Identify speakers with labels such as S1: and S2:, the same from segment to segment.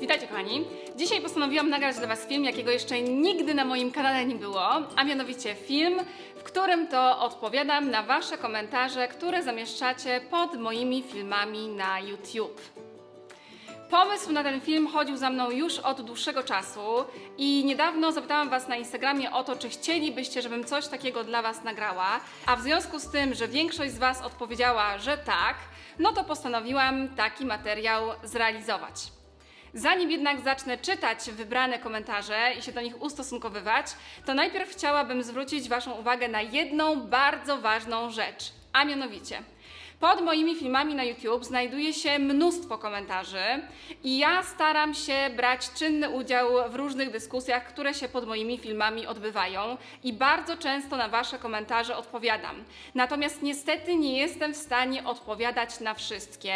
S1: Witajcie kochani. Dzisiaj postanowiłam nagrać dla Was film, jakiego jeszcze nigdy na moim kanale nie było, a mianowicie film, w którym to odpowiadam na Wasze komentarze, które zamieszczacie pod moimi filmami na YouTube. Pomysł na ten film chodził za mną już od dłuższego czasu i niedawno zapytałam Was na Instagramie o to, czy chcielibyście, żebym coś takiego dla Was nagrała, a w związku z tym, że większość z Was odpowiedziała, że tak, no to postanowiłam taki materiał zrealizować. Zanim jednak zacznę czytać wybrane komentarze i się do nich ustosunkowywać, to najpierw chciałabym zwrócić Waszą uwagę na jedną bardzo ważną rzecz, a mianowicie pod moimi filmami na YouTube znajduje się mnóstwo komentarzy i ja staram się brać czynny udział w różnych dyskusjach, które się pod moimi filmami odbywają i bardzo często na Wasze komentarze odpowiadam. Natomiast niestety nie jestem w stanie odpowiadać na wszystkie,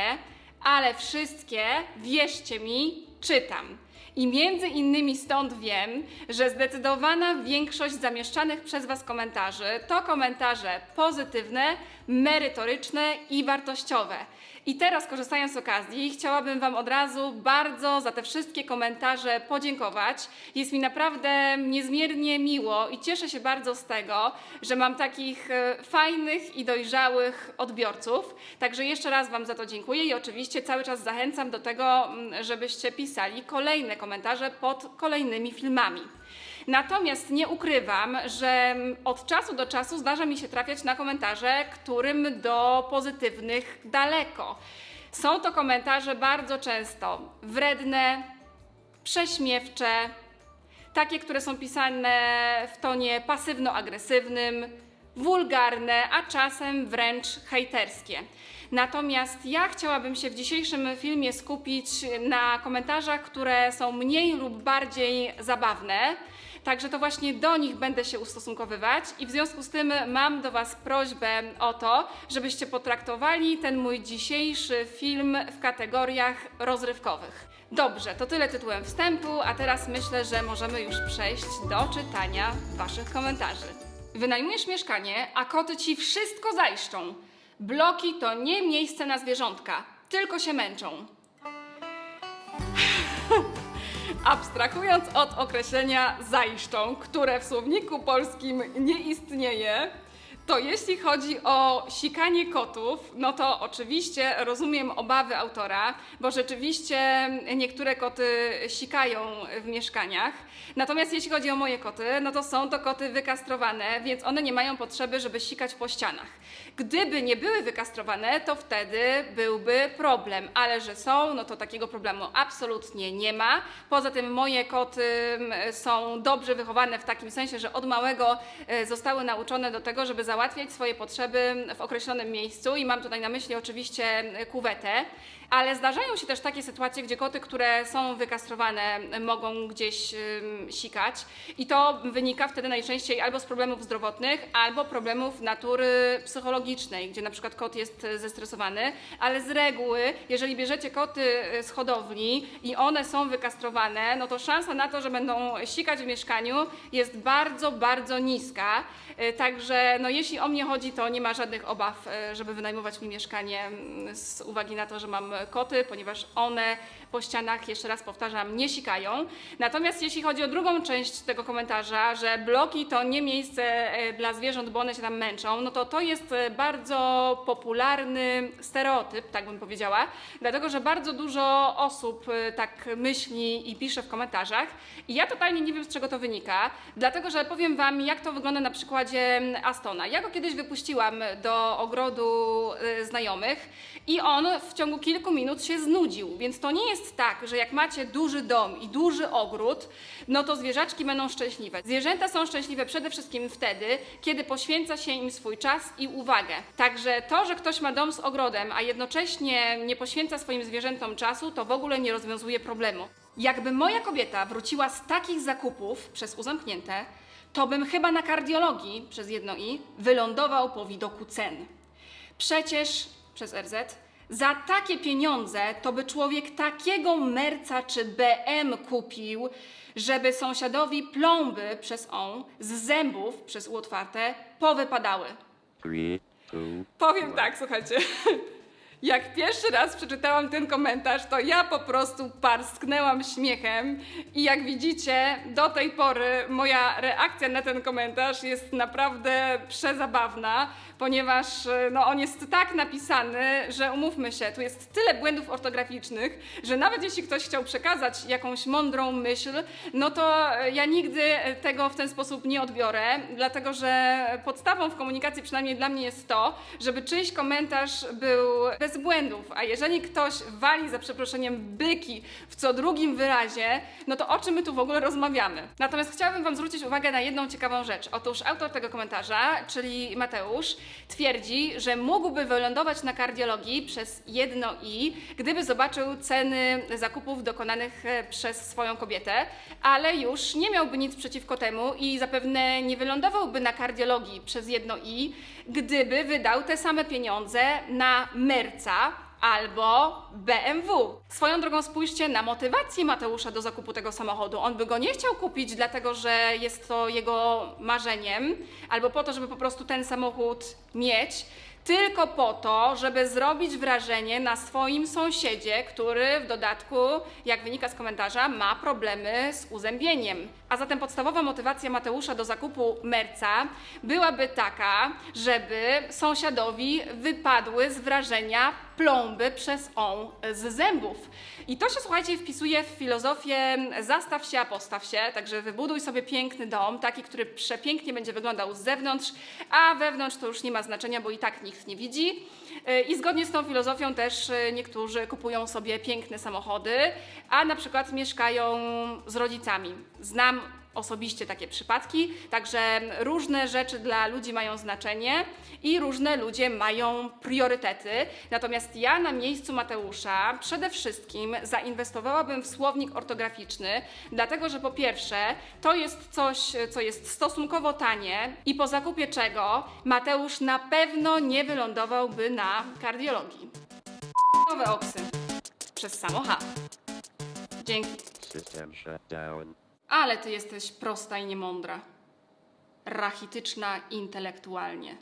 S1: ale wszystkie, wierzcie mi, czytam. I między innymi stąd wiem, że zdecydowana większość zamieszczanych przez Was komentarzy to komentarze pozytywne, merytoryczne i wartościowe. I teraz, korzystając z okazji, chciałabym Wam od razu bardzo za te wszystkie komentarze podziękować. Jest mi naprawdę niezmiernie miło i cieszę się bardzo z tego, że mam takich e, fajnych i dojrzałych odbiorców. Także jeszcze raz Wam za to dziękuję i oczywiście cały czas zachęcam do tego, mm, żebyście pisali kolejne komentarze pod kolejnymi filmami. Natomiast nie ukrywam, że od czasu do czasu zdarza mi się trafiać na komentarze, którym do pozytywnych daleko. Są to komentarze bardzo często wredne, prześmiewcze, takie, które są pisane w tonie pasywno-agresywnym, wulgarne, a czasem wręcz hejterskie. Natomiast ja chciałabym się w dzisiejszym filmie skupić na komentarzach, które są mniej lub bardziej zabawne. Także to właśnie do nich będę się ustosunkowywać i w związku z tym mam do Was prośbę o to, żebyście potraktowali ten mój dzisiejszy film w kategoriach rozrywkowych. Dobrze, to tyle tytułem wstępu, a teraz myślę, że możemy już przejść do czytania Waszych komentarzy. Wynajmujesz mieszkanie, a koty ci wszystko zajszczą. Bloki to nie miejsce na zwierzątka, tylko się męczą. Abstrahując od określenia zajszczą, które w słowniku polskim nie istnieje, to jeśli chodzi o sikanie kotów, no to oczywiście rozumiem obawy autora, bo rzeczywiście niektóre koty sikają w mieszkaniach. Natomiast jeśli chodzi o moje koty, no to są to koty wykastrowane, więc one nie mają potrzeby, żeby sikać po ścianach. Gdyby nie były wykastrowane, to wtedy byłby problem, ale że są, no to takiego problemu absolutnie nie ma. Poza tym moje koty mm, są dobrze wychowane w takim sensie, że od małego e, zostały nauczone do tego, żeby załatwiać swoje potrzeby w określonym miejscu i mam tutaj na myśli oczywiście kuwetę. Ale zdarzają się też takie sytuacje, gdzie koty, które są wykastrowane, mogą gdzieś sikać i to wynika wtedy najczęściej albo z problemów zdrowotnych, albo problemów natury psychologicznej, gdzie na przykład kot jest e, zestresowany, ale z reguły, jeżeli bierzecie koty e, z hodowli i one są wykastrowane, no to szansa na to, że będą sikać w mieszkaniu jest bardzo, bardzo niska. E, Także no jeśli o mnie chodzi, to nie ma żadnych obaw, żeby wynajmować mi mieszkanie mm, z uwagi na to, że mam koty, ponieważ one po ścianach, jeszcze raz powtarzam, nie sikają. Natomiast jeśli chodzi o drugą część tego komentarza, że bloki to nie miejsce e, dla zwierząt, bo one się tam męczą, no to to jest e, bardzo popularny stereotyp, tak bym powiedziała, dlatego że bardzo dużo osób e, tak myśli i pisze w komentarzach i ja totalnie nie wiem, z czego to wynika, dlatego że powiem Wam, jak to wygląda na przykładzie Astona. Ja go kiedyś wypuściłam do ogrodu znajomych i on w ciągu kilku minut się znudził, więc to nie jest tak, że jak macie duży dom i duży ogród, no to zwierzaczki będą szczęśliwe. Zwierzęta są szczęśliwe przede wszystkim wtedy, kiedy poświęca się im swój czas i uwagę. Także to, że ktoś ma dom z ogrodem, a jednocześnie nie poświęca swoim zwierzętom czasu, to w ogóle nie rozwiązuje problemu. Jakby moja kobieta wróciła z takich zakupów przez uzamknięte, to bym chyba na kardiologii przez jedno i wylądował po widoku cen. Przecież przez RZ za takie pieniądze to by człowiek takiego merca czy BM kupił, żeby sąsiadowi plomby przez on z zębów przez U otwarte powypadały.
S2: Three, two,
S1: Powiem tak, słuchajcie. Jak pierwszy raz przeczytałam ten komentarz, to ja po prostu parsknęłam śmiechem i jak widzicie, do tej pory moja reakcja na ten komentarz jest naprawdę przezabawna, ponieważ e, no, on jest tak napisany, że umówmy się, tu jest tyle błędów ortograficznych, że nawet jeśli ktoś chciał przekazać jakąś mądrą myśl, no to e, ja nigdy tego w ten sposób nie odbiorę, dlatego że podstawą w komunikacji przynajmniej dla mnie jest to, żeby czyjś komentarz był bez błędów, a jeżeli ktoś wali za przeproszeniem byki w co drugim wyrazie, no to o czym my tu w ogóle rozmawiamy? Natomiast chciałabym Wam zwrócić uwagę na jedną ciekawą rzecz. Otóż autor tego komentarza, czyli Mateusz, twierdzi, że mógłby wylądować na kardiologii przez jedno i, gdyby zobaczył ceny zakupów dokonanych e, przez swoją kobietę, ale już nie miałby nic przeciwko temu i zapewne nie wylądowałby na kardiologii przez jedno i, gdyby wydał te same pieniądze na Merca albo BMW. Swoją drogą spójrzcie na motywację Mateusza do zakupu tego samochodu. On by go nie chciał kupić, dlatego że jest to jego marzeniem, albo po to, żeby po prostu ten samochód mieć tylko po to, żeby zrobić wrażenie na swoim sąsiedzie, który w dodatku, jak wynika z komentarza, ma problemy z uzębieniem. A zatem podstawowa motywacja Mateusza do zakupu Merca byłaby taka, żeby sąsiadowi wypadły z wrażenia plomby przez on z zębów. I to się, słuchajcie, wpisuje w filozofię zastaw się, a postaw się, także wybuduj sobie piękny dom, taki, który przepięknie będzie wyglądał z zewnątrz, a wewnątrz to już nie ma znaczenia, bo i tak nikt nie widzi. I zgodnie z tą filozofią też niektórzy kupują sobie piękne samochody, a na przykład mieszkają z rodzicami. Znam osobiście takie przypadki, także różne rzeczy dla ludzi mają znaczenie i różne ludzie mają priorytety. Natomiast ja na miejscu Mateusza przede wszystkim zainwestowałabym w słownik ortograficzny, dlatego że po pierwsze to jest coś, co jest stosunkowo tanie i po zakupie czego Mateusz na pewno nie wylądowałby na kardiologii. Nowe oksy przez samo H. Dzięki.
S2: System shut down.
S1: Ale ty jesteś prosta i niemądra. Rachityczna intelektualnie.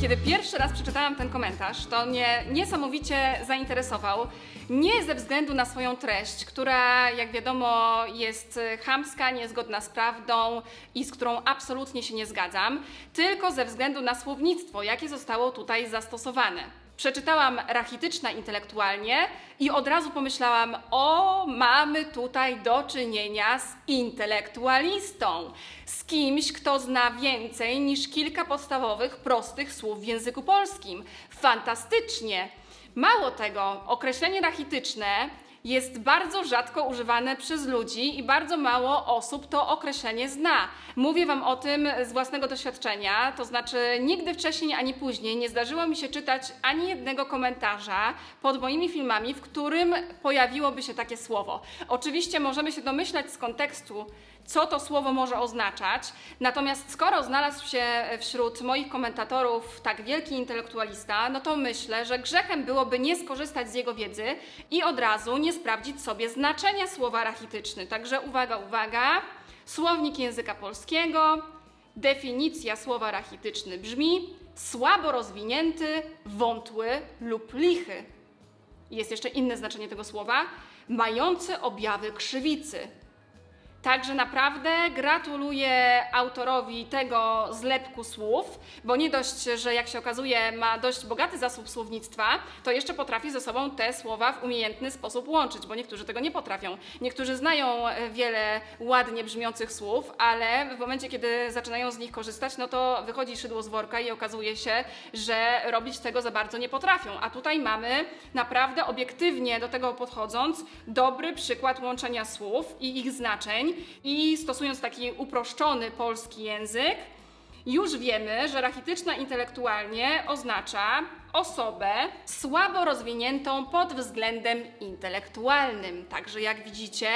S1: Kiedy pierwszy raz przeczytałam ten komentarz, to mnie niesamowicie zainteresował. Nie ze względu na swoją treść, która, jak wiadomo, jest chamska, niezgodna z prawdą i z którą absolutnie się nie zgadzam, tylko ze względu na słownictwo, jakie zostało tutaj zastosowane. Przeczytałam rachityczna intelektualnie i od razu pomyślałam: O, mamy tutaj do czynienia z intelektualistą, z kimś, kto zna więcej niż kilka podstawowych, prostych słów w języku polskim. Fantastycznie! Mało tego, określenie rachityczne jest bardzo rzadko używane przez ludzi i bardzo mało osób to określenie zna. Mówię Wam o tym z własnego doświadczenia, to znaczy nigdy wcześniej ani później nie zdarzyło mi się czytać ani jednego komentarza pod moimi filmami, w którym pojawiłoby się takie słowo. Oczywiście możemy się domyślać z kontekstu, co to słowo może oznaczać. Natomiast skoro znalazł się wśród moich komentatorów tak wielki intelektualista, no to myślę, że grzechem byłoby nie skorzystać z jego wiedzy i od razu nie sprawdzić sobie znaczenia słowa rachityczny. Także uwaga, uwaga. Słownik języka polskiego, definicja słowa rachityczny brzmi słabo rozwinięty, wątły lub lichy. Jest jeszcze inne znaczenie tego słowa, mający objawy krzywicy. Także naprawdę gratuluję autorowi tego zlepku słów, bo nie dość, że jak się okazuje ma dość bogaty zasób słownictwa, to jeszcze potrafi ze sobą te słowa w umiejętny sposób łączyć, bo niektórzy tego nie potrafią. Niektórzy znają e, wiele ładnie brzmiących słów, ale w momencie, kiedy zaczynają z nich korzystać, no to wychodzi szydło z worka i okazuje się, że robić tego za bardzo nie potrafią. A tutaj mamy naprawdę obiektywnie do tego podchodząc dobry przykład łączenia słów i ich znaczeń i stosując taki uproszczony polski język, już wiemy, że rachityczna intelektualnie oznacza osobę słabo rozwiniętą pod względem intelektualnym. Także jak widzicie,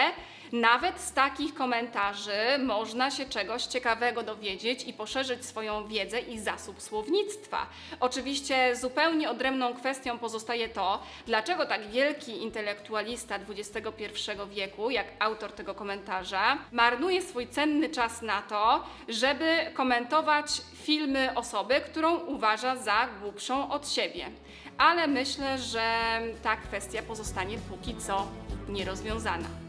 S1: nawet z takich komentarzy można się czegoś ciekawego dowiedzieć i poszerzyć swoją wiedzę i zasób słownictwa. Oczywiście zupełnie odrębną kwestią pozostaje to, dlaczego tak wielki intelektualista XXI wieku, jak autor tego komentarza, marnuje swój cenny czas na to, żeby komentować filmy osoby, którą uważa za głupszą od siebie. ale myślę, że ta kwestia pozostanie póki co nierozwiązana.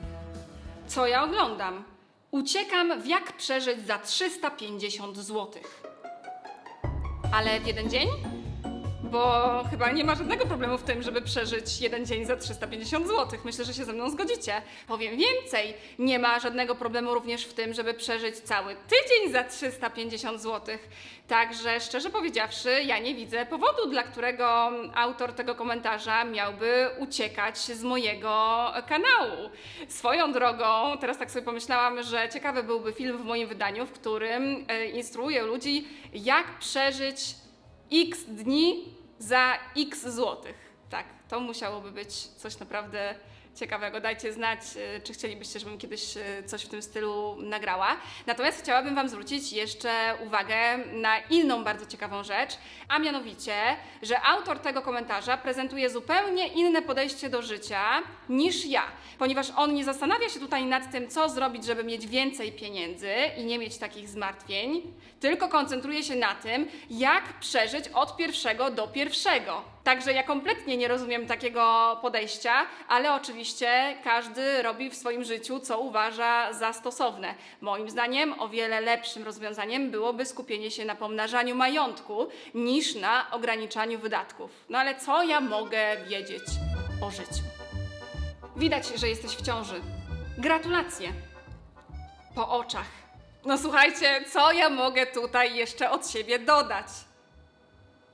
S1: Co ja oglądam? Uciekam w jak przeżyć za 350 zł. Ale w jeden dzień? Bo chyba nie ma żadnego problemu w tym, żeby przeżyć jeden dzień za 350 zł. Myślę, że się ze mną zgodzicie. Powiem więcej, nie ma żadnego problemu również w tym, żeby przeżyć cały tydzień za 350 zł. Także szczerze powiedziawszy, ja nie widzę powodu, dla którego autor tego komentarza miałby uciekać z mojego kanału. Swoją drogą, teraz tak sobie pomyślałam, że ciekawy byłby film w moim wydaniu, w którym e, instruuję ludzi, jak przeżyć x dni za x złotych. Tak, to musiałoby być coś naprawdę ciekawego. Dajcie znać, e, czy chcielibyście, żebym kiedyś e, coś w tym stylu nagrała. Natomiast chciałabym Wam zwrócić jeszcze uwagę na inną bardzo ciekawą rzecz, a mianowicie, że autor tego komentarza prezentuje zupełnie inne podejście do życia niż ja, ponieważ on nie zastanawia się tutaj nad tym, co zrobić, żeby mieć więcej pieniędzy i nie mieć takich zmartwień, tylko koncentruje się na tym, jak przeżyć od pierwszego do pierwszego. Także ja kompletnie nie rozumiem takiego podejścia, ale oczywiście każdy robi w swoim życiu, co uważa za stosowne. Moim zdaniem o wiele lepszym rozwiązaniem byłoby skupienie się na pomnażaniu majątku niż na ograniczaniu wydatków. No ale co ja mogę wiedzieć o życiu? Widać, że jesteś w ciąży. Gratulacje. Po oczach. No słuchajcie, co ja mogę tutaj jeszcze od siebie dodać?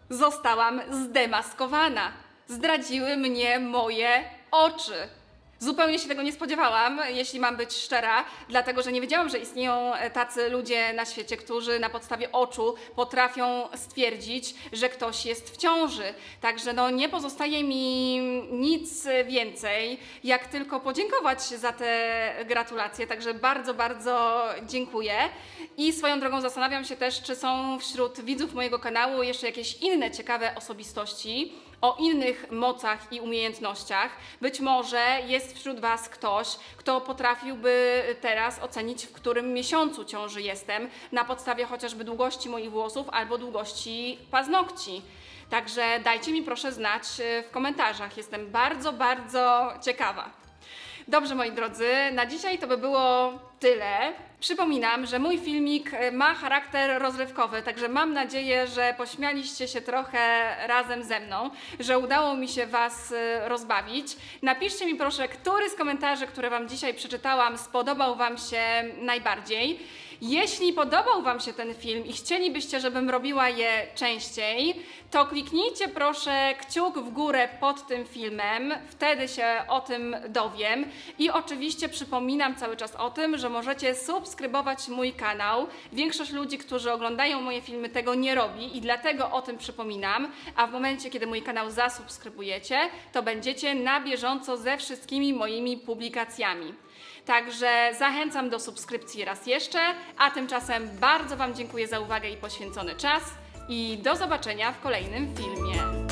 S1: Zostałam zdemaskowana. Zdradziły mnie moje oczy. Zupełnie się tego nie spodziewałam, jeśli mam być szczera, dlatego że nie wiedziałam, że istnieją e, tacy ludzie na świecie, którzy na podstawie oczu potrafią stwierdzić, że ktoś jest w ciąży. Także no, nie pozostaje mi nic więcej, jak tylko podziękować za te gratulacje. Także bardzo, bardzo dziękuję. I swoją drogą zastanawiam się też, czy są wśród widzów mojego kanału jeszcze jakieś inne ciekawe osobistości o innych mocach i umiejętnościach. Być może jest wśród Was ktoś, kto potrafiłby teraz ocenić, w którym miesiącu ciąży jestem, na podstawie chociażby długości moich włosów albo długości paznokci. Także dajcie mi proszę znać e, w komentarzach. Jestem bardzo, bardzo ciekawa. Dobrze, moi drodzy, na dzisiaj to by było tyle. Przypominam, że mój filmik e, ma charakter rozrywkowy, także mam nadzieję, że pośmialiście się trochę razem ze mną, że udało mi się Was e, rozbawić. Napiszcie mi proszę, który z komentarzy, które Wam dzisiaj przeczytałam, spodobał Wam się najbardziej. Jeśli podobał Wam się ten film i chcielibyście, żebym robiła je częściej, to kliknijcie proszę kciuk w górę pod tym filmem, wtedy się o tym dowiem. I oczywiście przypominam cały czas o tym, że możecie subskrybować mój kanał. Większość ludzi, którzy oglądają moje filmy, tego nie robi i dlatego o tym przypominam. A w momencie, kiedy mój kanał zasubskrybujecie, to będziecie na bieżąco ze wszystkimi moimi publikacjami. Także zachęcam do subskrypcji raz jeszcze, a tymczasem bardzo Wam dziękuję za uwagę i poświęcony czas i do zobaczenia w kolejnym filmie.